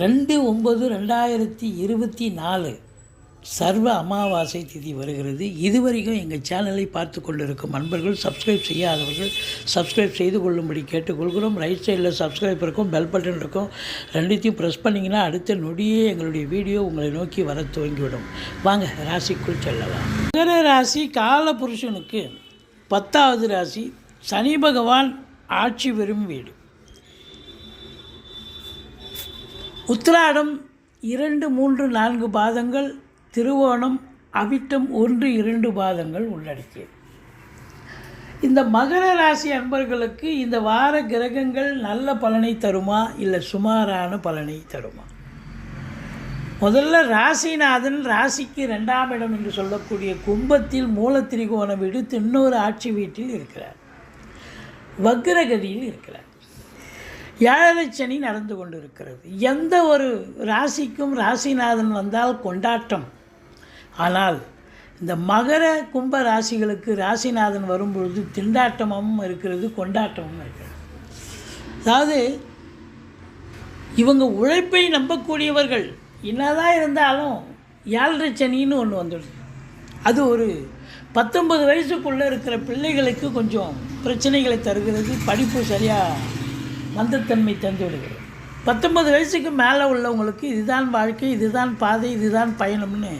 ரெண்டு ஒம்பது ரெண்டாயிரத்தி இருபத்தி நாலு சர்வ அமாவாசை திதி வருகிறது. இதுவரைக்கும் எங்கள் சேனலை பார்த்து கொண்டிருக்கும் அன்பர்கள் சப்ஸ்கிரைப் செய்யாதவர்கள் சப்ஸ்கிரைப் செய்து கொள்ளும்படி கேட்டுக்கொள்கிறோம். ரைட் சைடில் சப்ஸ்கிரைப் இருக்கும் பெல் பட்டன் இருக்கும். ரெண்டுத்தையும் ப்ரெஸ் பண்ணிங்கன்னா அடுத்த நொடியே எங்களுடைய வீடியோ உங்களை நோக்கி வர துவங்கிவிடும். வாங்க ராசிக்குள் செல்லலாம். மகர ராசி காலபுருஷனுக்கு பத்தாவது ராசி சனி பகவான் ஆட்சி பெறும் வீடு. உத்திராடம் இரண்டு மூன்று நான்கு பாதங்கள் திருவோணம் அவிட்டம் ஒன்று இரண்டு பாதங்கள் உள்ளடக்கியது. இந்த மகர ராசி அன்பர்களுக்கு இந்த வார கிரகங்கள் நல்ல பலனை தருமா இல்லை சுமாரான பலனை தருமா? முதல்ல ராசிநாதன் ராசிக்கு ரெண்டாம் இடம் என்று சொல்லக்கூடிய கும்பத்தில் மூலத்திரிகோணம் விடுத்து இன்னொரு ஆட்சி வீட்டில் இருக்கிறார். வக்ரகதியில் இருக்கிறார். ஏழரை சனி நடந்து கொண்டிருக்கிறது. எந்த ஒரு ராசிக்கும் ராசிநாதன் வந்தால் கொண்டாட்டம். ஆனால் இந்த மகர கும்ப ராசிகளுக்கு ராசிநாதன் வரும்பொழுது திண்டாட்டமும் இருக்கிறது கொண்டாட்டமும் இருக்கிறது. அதாவது இவங்க உழைப்பை நம்பக்கூடியவர்கள். என்னதான் இருந்தாலும் ஏழரை சனின்னு ஒன்று வந்துடுது. அது ஒரு பத்தொன்பது வயசுக்குள்ளே இருக்கிற பிள்ளைகளுக்கு கொஞ்சம் பிரச்சனைகளை தருகிறது படிப்பு சரியாக மந்தத்தன்மை தந்து விடுகிறது. பத்தொன்பது வயசுக்கு மேலே உள்ளவங்களுக்கு இதுதான் வாழ்க்கை இதுதான் பாதை இதுதான் பயணம்னு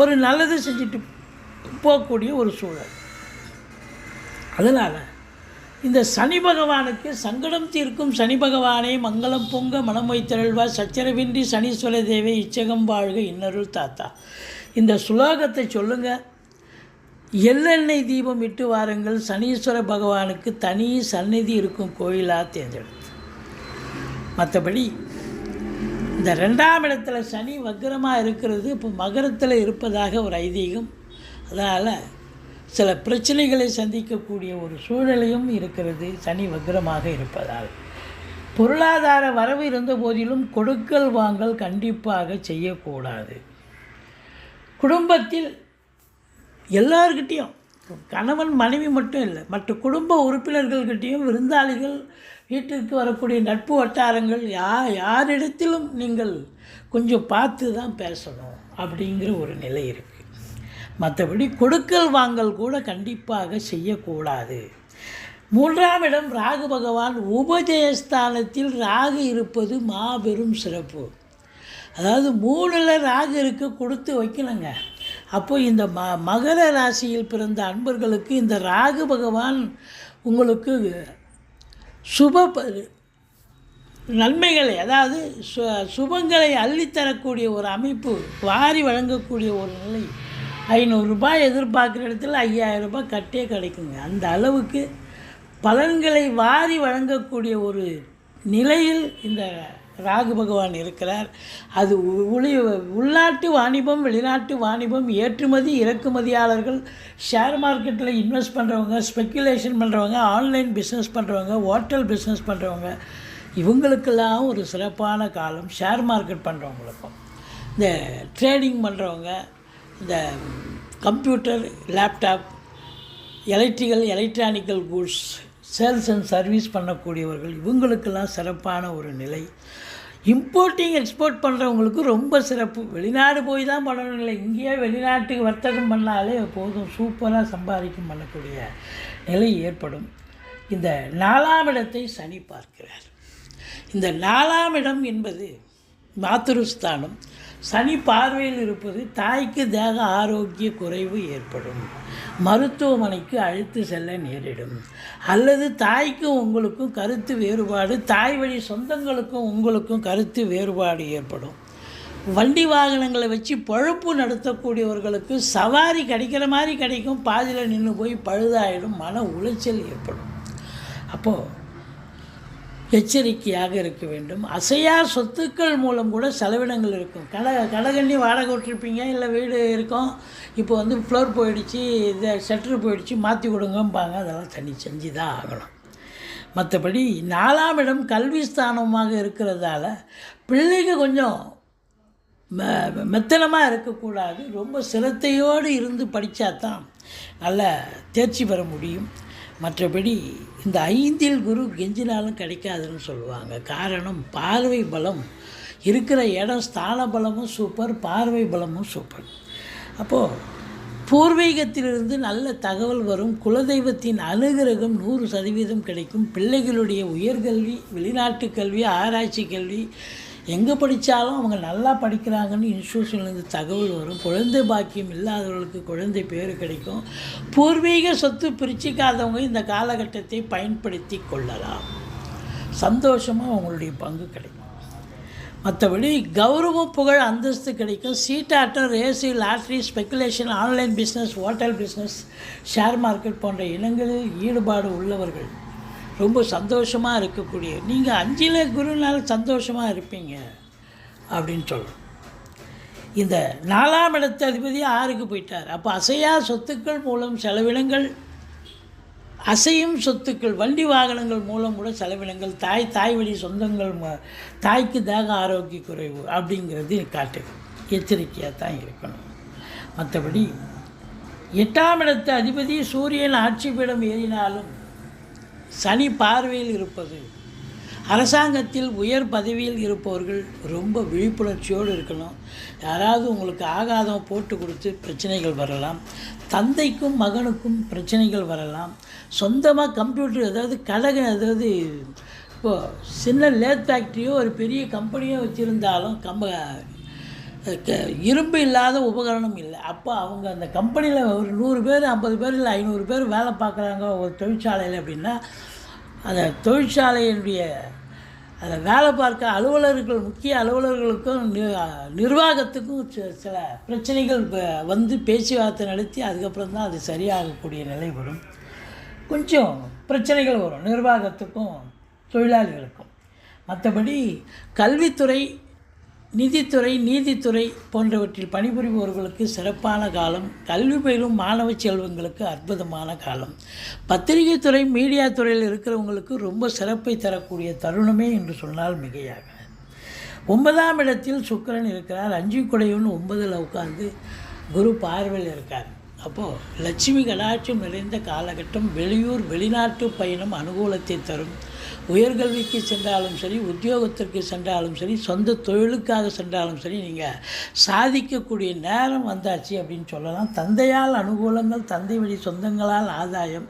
ஒரு நல்லது செஞ்சுட்டு போகக்கூடிய ஒரு சூழல். அதனால் இந்த சனி பகவானுக்கு சங்கடம் தீர்க்கும் சனி பகவானே மங்களம் பொங்க மனம் வைத்தருள்வா சச்சரவின்றி சனீஸ்வர தேவை இச்சகம் வாழ்க இன்னருள் தாத்தா. இந்த சுலோகத்தை சொல்லுங்கள் எள்ளெண்ணெய் தீபம் இட்டு வாருங்கள். சனீஸ்வர பகவானுக்கு தனி சந்நிதி இருக்கும் கோயிலாக தேர்ந்தெடுத்து. மற்றபடி இந்த ரெண்டாம் இடத்துல சனி வக்கரமாக இருக்கிறது. இப்போ மகரத்தில் இருப்பதாக ஒரு ஐதீகம். அதனால் சில பிரச்சனைகளை சந்திக்கக்கூடிய ஒரு சூழலையும் இருக்கிறது. சனி வக்கரமாக இருப்பதால். பொருளாதார வரவு இருந்த போதிலும் கொடுக்கல் வாங்கல் கண்டிப்பாக செய்யக்கூடாது. குடும்பத்தில் எல்லோருக்கிட்டேயும் கணவன் மனைவி மட்டும் இல்லை மற்ற குடும்ப உறுப்பினர்கள்கிட்டேயும் விருந்தாளிகள் வீட்டிற்கு வரக்கூடிய நட்பு வட்டாரங்கள் யா யாரிடத்திலும் நீங்கள் கொஞ்சம் பார்த்து தான் பேசணும் அப்படிங்கிற ஒரு நிலை இருக்குது மற்றபடி கொடுக்கல் வாங்கல் கூட கண்டிப்பாக செய்யக்கூடாது. மூன்றாம் இடம் ராகு பகவான். உபஜயஸ்தானத்தில் ராகு இருப்பது மாபெரும் சிறப்பு. அதாவது மூணில் ராகு இருக்க கொடுத்து வைக்கணுங்க. அப்போ இந்த ம மகர ராசியில் பிறந்த அன்பர்களுக்கு இந்த ராகு பகவான் உங்களுக்கு சுப நன்மைகளை அதாவது சு சுபங்களை அள்ளித்தரக்கூடிய ஒரு அமைப்பு வாரி வழங்கக்கூடிய ஒரு நிலை. ஐநூறுரூபாய் எதிர்பார்க்குற இடத்துல ஐயாயிரம் ரூபாய் கட்டே கிடைக்குங்க. அந்த அளவுக்கு பலன்களை வாரி வழங்கக்கூடிய ஒரு நிலையில் இந்த ராகு பகவான் இருக்கிறார். அது உளி உள்நாட்டு வாணிபம் வெளிநாட்டு வாணிபம் ஏற்றுமதி இறக்குமதியாளர்கள் ஷேர் மார்க்கெட்டில் இன்வெஸ்ட் பண்ணுறவங்க ஸ்பெக்குலேஷன் பண்ணுறவங்க ஆன்லைன் பிஸ்னஸ் பண்ணுறவங்க ஹோட்டல் பிஸ்னஸ் பண்ணுறவங்க இவங்களுக்கெல்லாம் ஒரு சிறப்பான காலம் ஷேர் மார்க்கெட் பண்ணுறவங்களுக்கும் இந்த ட்ரேடிங் பண்ணுறவங்க இந்த computer laptop electrical electronical goods sales and service பண்ணக்கூடியவர்கள் இவங்களுக்கெல்லாம் சிறப்பான ஒரு நிலை. இம்போர்ட்டிங் எக்ஸ்போர்ட் பண்ணுறவங்களுக்கு ரொம்ப சிறப்பு. வெளிநாடு போய் தான் பண்ணணும் இல்லை. இங்கேயே வெளிநாட்டுக்கு வர்த்தகம் பண்ணாலே போதும். சூப்பராக சம்பாதிக்கும் பண்ணக்கூடிய நிலை ஏற்படும். இந்த நாலாம் இடத்தை சனி பார்க்கிறார். இந்த நாலாம் இடம் என்பது மாத்துருஸ்தானம். சனி பார்வையில் இருப்பது தாய்க்கு தேக ஆரோக்கிய குறைவு ஏற்படும். மருத்துவமனைக்கு அழைத்து செல்ல நேரிடும். அல்லது தாய்க்கும் உங்களுக்கும் கருத்து வேறுபாடு தாய் வழி சொந்தங்களுக்கும் உங்களுக்கும் கருத்து வேறுபாடு ஏற்படும். வண்டி வாகனங்களை வச்சு பழுப்பு நடத்தக்கூடியவர்களுக்கு சவாரி கிடைக்கிற மாதிரி கிடைக்கும். பாதியில் நின்று போய் பழுதாயிடும் மன உளைச்சல் ஏற்படும். அப்போது எச்சரிக்கையாக இருக்க வேண்டும். அசையா சொத்துக்கள் மூலம் கூட செலவினங்கள் இருக்கும். கடை கடைகண்ணி வாடகை விட்டுருப்பீங்க இல்லை வீடு இருக்கும். இப்போ வந்து ஃப்ளோர் போயிடுச்சு இது ஷட்டர் போயிடுச்சு மாற்றி கொடுங்கம்பாங்க. அதெல்லாம் தனி செஞ்சு தான் ஆகணும். மற்றபடி நாலாம் இடம் கல்வி ஸ்தானமாக இருக்கிறதால பிள்ளைங்க கொஞ்சம் மெ மெத்தனமாக இருக்கக்கூடாது. ரொம்ப சிரத்தையோடு இருந்து படித்தா தான் நல்ல தேர்ச்சி பெற முடியும். மற்றபடி இந்த ஐந்தில் குரு கெஞ்சினாலும் கிடைக்காதுன்னு சொல்லுவாங்க. காரணம் பார்வை பலம். இருக்கிற இடம் ஸ்தான பலமும் சூப்பர் பார்வை பலமும் சூப்பர் அப்போது பூர்வீகத்திலிருந்து நல்ல தகவல் வரும். குலதெய்வத்தின் அனுகிரகம் நூறு சதவீதம் கிடைக்கும். பிள்ளைகளுடைய உயர்கல்வி வெளிநாட்டு கல்வி ஆராய்ச்சி கல்வி எங்கே படித்தாலும் அவங்க நல்லா படிக்கிறாங்கன்னு இன்ஸ்டியூஷன்லேருந்து தகவல் வரும். குழந்தை பாக்கியம் இல்லாதவர்களுக்கு குழந்தை பேர் கிடைக்கும். பூர்வீக சொத்து பிரிச்சிக்காதவங்க இந்த காலகட்டத்தை பயன்படுத்தி கொள்ளலாம். சந்தோஷமாக அவங்களுடைய பங்கு கிடைக்கும். மற்றபடி கௌரவம் புகழ் அந்தஸ்து கிடைக்கும். சீட்டாட்டம் race lottery speculation online business hotel business share market போன்ற இனங்களில் ஈடுபாடு உள்ளவர்கள் ரொம்ப சந்தோஷமாக இருக்கக்கூடிய நீங்கள் அஞ்சில் குருனால சந்தோஷமாக இருப்பீங்க அப்படின்னு சொல்லணும் இந்த நாலாம் இடத்து அதிபதி ஆறுக்கு போயிட்டார். அப்போ அசையா சொத்துக்கள் மூலம் செலவினங்கள் அசையும் சொத்துக்கள் வண்டி வாகனங்கள் மூலம் கூட செலவினங்கள் தாய் தாய் வழி சொந்தங்கள் ம- தாய்க்கு தேக ஆரோக்கிய குறைவு அப்படிங்கிறது காட்டுது எச்சரிக்கையாக தான் இருக்கணும். மற்றபடி எட்டாம் இடத்து அதிபதி சூரியன் ஆட்சி பீடம் ஏறினாலும் சனி பார்வையில் இருப்பது. அரசாங்கத்தில் உயர் பதவியில் இருப்பவர்கள் ரொம்ப விழிப்புணர்ச்சியோடு இருக்கணும். யாராவது உங்களுக்கு ஆகாதம் போட்டு கொடுத்து பிரச்சனைகள் வரலாம். தந்தைக்கும் மகனுக்கும் பிரச்சனைகள் வரலாம். சொந்தமாக கம்ப்யூட்டர் அதாவது கடக அதாவது இப்போது சின்ன லேத் ஃபேக்ட்ரியோ ஒரு பெரிய கம்பெனியோ வச்சுருந்தாலும் கம்ப இரும்பு இல்லாத உபகரணம் இல்லை. அப்போ அவங்க அந்த கம்பெனியில் ஒரு நூறு பேர் ஐம்பது பேர் இல்லை ஐநூறு பேர் வேலை பார்க்குறாங்க ஒரு தொழிற்சாலையில் அப்படின்னா அந்த தொழிற்சாலையினுடைய அதை வேலை பார்க்க அலுவலர்கள் முக்கிய அலுவலர்களுக்கும் நி- நிர்வாகத்துக்கும் சில பிரச்சனைகள் வந்து பேச்சுவார்த்தை நடத்தி அதுக்கப்புறம் தான் அது சரியாகக்கூடிய நிலை வரும். கொஞ்சம் பிரச்சனைகள் வரும் நிர்வாகத்துக்கும் தொழிலாளிகளுக்கும். மற்றபடி கல்வித்துறை நிதித்துறை நீதித்துறை போன்றவற்றில் பணிபுரிபவர்களுக்கு சிறப்பான காலம் கல்வி பயிலும் மாணவ செல்வங்களுக்கு அற்புதமான காலம். பத்திரிகை துறை மீடியா துறையில் இருக்கிறவங்களுக்கு ரொம்ப சிறப்பை தரக்கூடிய தருணமே என்று சொன்னால் மிகையாக ஒன்பதாம் இடத்தில் சுக்கிரன் இருக்கிறார். அஞ்சு குடையவன் ஒன்பதில் உட்கார்ந்து குரு பார்வையில் இருக்கார். அப்போது லட்சுமி கடாட்சம் நிறைந்த காலகட்டம் வெளியூர் வெளிநாட்டு பயணம் அனுகூலத்தை தரும். உயர்கல்விக்கு சென்றாலும் சரி உத்தியோகத்திற்கு சென்றாலும் சரி சொந்த தொழிலுக்காக சென்றாலும் சரி நீங்கள் சாதிக்கக்கூடிய நேரம் வந்தாச்சு அப்படின்னு சொல்லலாம். தந்தையால் அனுகூலங்கள் தந்தை வழி சொந்தங்களால் ஆதாயம்.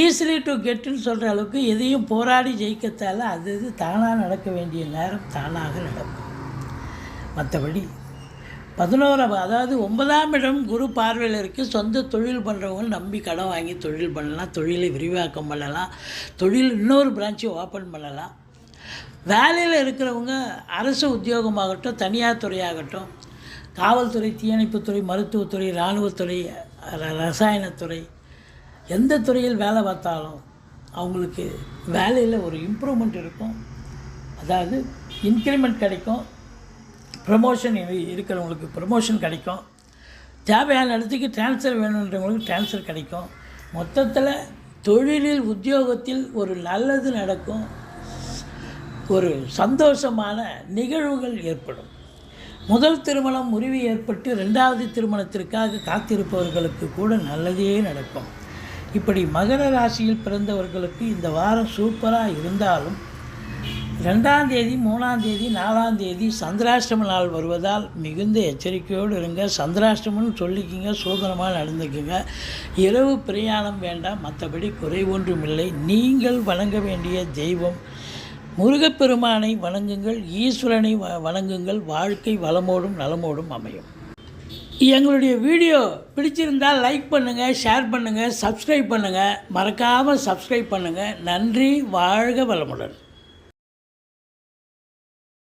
ஈஸிலி டு கெட்டுன்னு சொல்கிற அளவுக்கு எதையும் போராடி ஜெயிக்கத்தால அது இது தானாக நடக்க வேண்டிய நேரம் தானாக நடக்கும். மற்றபடி பதினோராம் அதாவது ஒன்பதாம் இடம் குரு பார்வையில் இருக்குது சொந்த தொழில் பண்ணுறவங்க நம்பி கடன் வாங்கி தொழில் பண்ணலாம். தொழிலை விரிவாக்கம் பண்ணலாம். தொழில் இன்னொரு பிரான்ச்சை ஓப்பன் பண்ணலாம். வேலையில் இருக்கிறவங்க அரசு உத்தியோகமாகட்டும் தனியார் துறையாகட்டும் காவல்துறை தீயணைப்புத்துறை மருத்துவத்துறை இராணுவத்துறை ர- ரசாயனத்துறை எந்த துறையில் வேலை பார்த்தாலும் அவங்களுக்கு வேலையில் ஒரு இம்ப்ரூவ்மெண்ட் இருக்கும். அதாவது இன்க்ரிமெண்ட் கிடைக்கும். ப்ரமோஷன் இருக்கிறவங்களுக்கு ப்ரமோஷன் கிடைக்கும். தேவையான இடத்துக்கு ட்ரான்ஸ்ஃபர் வேணுன்றவங்களுக்கு ட்ரான்ஸ்ஃபர் கிடைக்கும். மொத்தத்தில் தொழிலில் உத்தியோகத்தில் ஒரு நல்லது நடக்கும். ஒரு சந்தோஷமான நிகழ்வுகள் ஏற்படும். முதல் திருமணம் முறிவு ஏற்பட்டு ரெண்டாவது திருமணத்திற்காக காத்திருப்பவர்களுக்கு கூட நல்லதே நடக்கும். இப்படி மகர ராசியில் பிறந்தவர்களுக்கு இந்த வாரம் சூப்பராக இருந்தாலும் ரெண்டாம் தேதி மூணாம் தேதி நாலாம் தேதி சந்திராஷ்டம நாள் வருவதால் மிகுந்த எச்சரிக்கையோடு இருங்க. சந்திராஷ்டமம்னு சொல்லிக்கிங்க சூதனமாக நடந்துக்குங்க. இரவு பிரயாணம் வேண்டாம் மற்றபடி குறை ஒன்றும் இல்லை நீங்கள் வணங்க வேண்டிய தெய்வம். முருகப்பெருமானை வணங்குங்கள் ஈஸ்வரனை வணங்குங்கள். வாழ்க்கை வளமோடும் நலமோடும் அமையும். எங்களுடைய வீடியோ பிடிச்சிருந்தால் லைக் பண்ணுங்கள் ஷேர் பண்ணுங்கள் சப்ஸ்கிரைப் பண்ணுங்கள் மறக்காமல் சப்ஸ்கிரைப் பண்ணுங்கள் நன்றி வாழ்க வளமுடன்.